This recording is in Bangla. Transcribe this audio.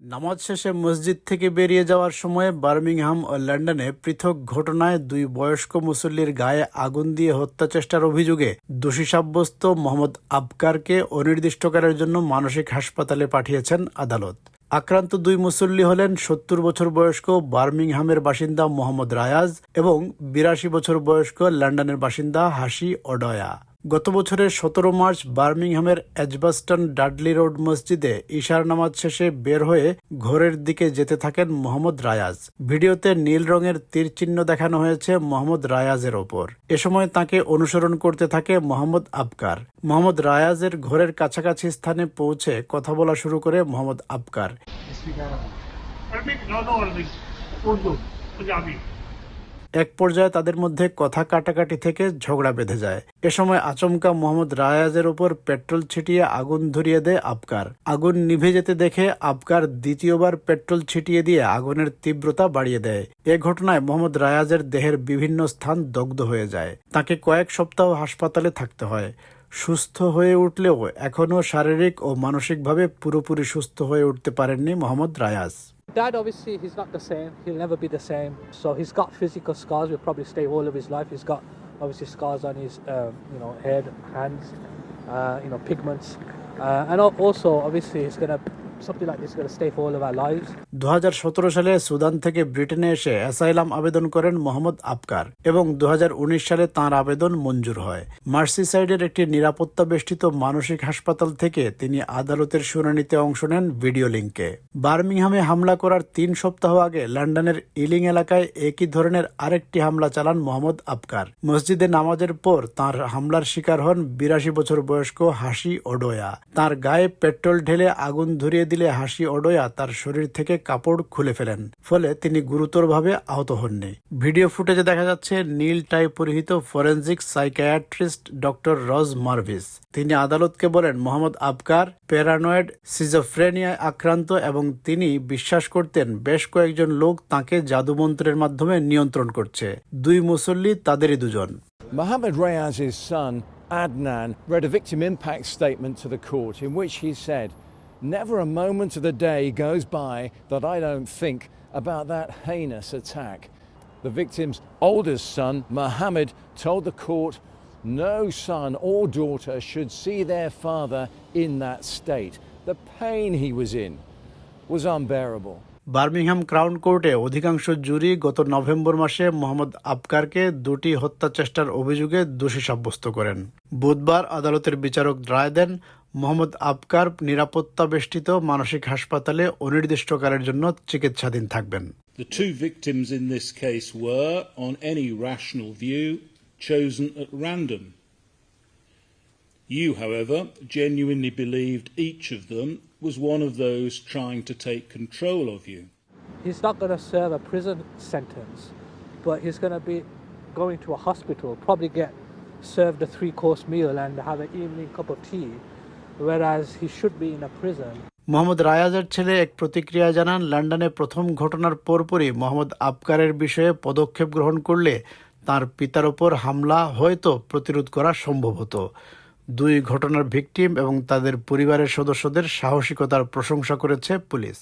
নামাজ শেষে মসজিদ থেকে বেরিয়ে যাওয়ার সময় বার্মিংহাম ও লন্ডনে পৃথক ঘটনায় দুই বয়স্ক মুসল্লির গায়ে আগুন দিয়ে হত্যা চেষ্টার অভিযোগে দোষী সাব্যস্ত মোহাম্মদ আবকারকে অনির্দিষ্টকালের জন্য মানসিক হাসপাতালে পাঠিয়েছেন আদালত। আক্রান্ত দুই মুসল্লি হলেন সত্তর বছর বয়স্ক বার্মিংহামের বাসিন্দা মোহাম্মদ রায়াজ এবং বিরাশি বছর বয়স্ক লন্ডনের বাসিন্দা হাসি অডয়া। গত বছরের সতেরো মার্চ বার্মিংহামের এজবাস্টন ডাডলি রোড মসজিদে ইশার নামাজ শেষে বের হয়ে ঘরের দিকে যেতে থাকেন মোহাম্মদ রায়াজ। ভিডিওতে নীল রঙের তীর চিহ্ন দেখানো হয়েছে মোহাম্মদ রায়াজের ওপর। এ সময় তাকে অনুসরণ করতে থাকে মোহাম্মদ আবকার। মোহাম্মদ রায়াজের ঘরের কাছাকাছি স্থানে পৌঁছে কথা বলা শুরু করে মোহাম্মদ আবকার। এক পর্যায়ে তাদের মধ্যে কথা কাটাকাটি থেকে ঝগড়া বেঁধে যায়। এ সময় আচমকা মোহাম্মদ রায়াজের ওপর পেট্রোল ছিটিয়ে আগুন ধরিয়ে দেয় আবকার। আগুন নিভে যেতে দেখে আবকার দ্বিতীয়বার পেট্রোল ছিটিয়ে দিয়ে আগুনের তীব্রতা বাড়িয়ে দেয়। এ ঘটনায় মোহাম্মদ রায়াজের দেহের বিভিন্ন স্থান দগ্ধ হয়ে যায়। তাকে কয়েক সপ্তাহ হাসপাতালে থাকতে হয়। সুস্থ হয়ে উঠলেও এখনও শারীরিক ও মানসিকভাবে পুরোপুরি সুস্থ হয়ে উঠতে পারেননি Mohammad Riaz. Dad, obviously, he's not the same. He'll never be the same. So he's got physical scars. Will probably stay all of his life. He's got obviously scars on his, um, you know, head, hands, uh, you know, pigments, uh, and also obviously he's gonna সালে সুদান থেকে ব্রিটেনে এসে অ্যাসাইলাম আবেদন করেন মোহাম্মদ আবকার এবং দু সালে তাঁর আবেদন মঞ্জুর হয়। মার্সিসাইডের একটি নিরাপত্তা বেষ্টিত মানসিক হাসপাতাল থেকে তিনি আদালতের শুনানিতে অংশ নেন ভিডিও লিঙ্কে বার্মিংহামে হামলা করার তিন সপ্তাহ আগে লন্ডনের ইলিং এলাকায় একই ধরনের আরেকটি হামলা চালান মোহাম্মদ আবকার। মসজিদে নামাজের পর তার হামলার শিকার হন বিরাশি বছর বয়স্ক হাসি ওডোয়া। তার গায়ে পেট্রোল ঢেলে আগুন ধরিয়ে দিলে হাসি ওডোয়া তার শরীর থেকে কাপড় খুলে ফেলেন ফলে তিনি গুরুতরভাবে আহত হননি। ভিডিও ফুটেজে দেখা যাচ্ছে নীল টাই পরিহিত ফরেনজিক সাইকিয়াট্রিস্ট ডক্টর রজ মার্ভিস। তিনি আদালতকে বলেন মোহাম্মদ আবকার প্যারানয়েড সিজোফ্রেনিয়ায় আক্রান্ত এবং তিনি বিশ্বাস করতেন বেশ কয়েকজন লোক তাকে জাদুমন্ত্রের মাধ্যমে নিয়ন্ত্রণ করছে। দুই মুসল্লি তাদেরই দুজন। Mohammed Rayaz's son, Adnan, read a victim impact statement to the court in which he said, Never a moment of the day goes by that I don't think about that heinous attack. The victim's oldest son, Mohammed, told the court no son or daughter should see their father in that state. The pain he was in was unbearable. Birmingham Crown কোর্টে অধিকাংশ জুরি গত নভেম্বর মাসে মোহাম্মদ আবকারকে দুটি হত্যা চেষ্টার অভিযোগে দোষী সাব্যস্ত করেন বুধবার আদালতের বিচারক রায় দেন মোহাম্মদ আবকার নিরাপত্তা বেষ্টিত মানসিক হাসপাতালে অনির্দিষ্টকালের জন্য চিকিৎসাধীন থাকবেন The two victims in this case were, on any rational view, chosen at random. You, however, genuinely believed each of them was one of those trying to take control of you. He's not gonna serve a prison sentence, but he's gonna be going to a hospital, probably get served a three-course meal and have an evening cup of tea, whereas he should be in a prison. Mohammad রায়াজের ছেলে এক প্রতিক্রিয়া জানান লন্ডনে প্রথম ঘটনার পরপরই মোহাম্মদ আবকারের বিষয়ে পদক্ষেপ গ্রহণ করলে তার পিতার ওপর হামলা হয়তো প্রতিরোধ করা সম্ভব হতো দুই ঘটনার ভিকটিম এবং তাদের পরিবারের সদস্যদের সাহসিকতার প্রশংসা করেছে পুলিশ।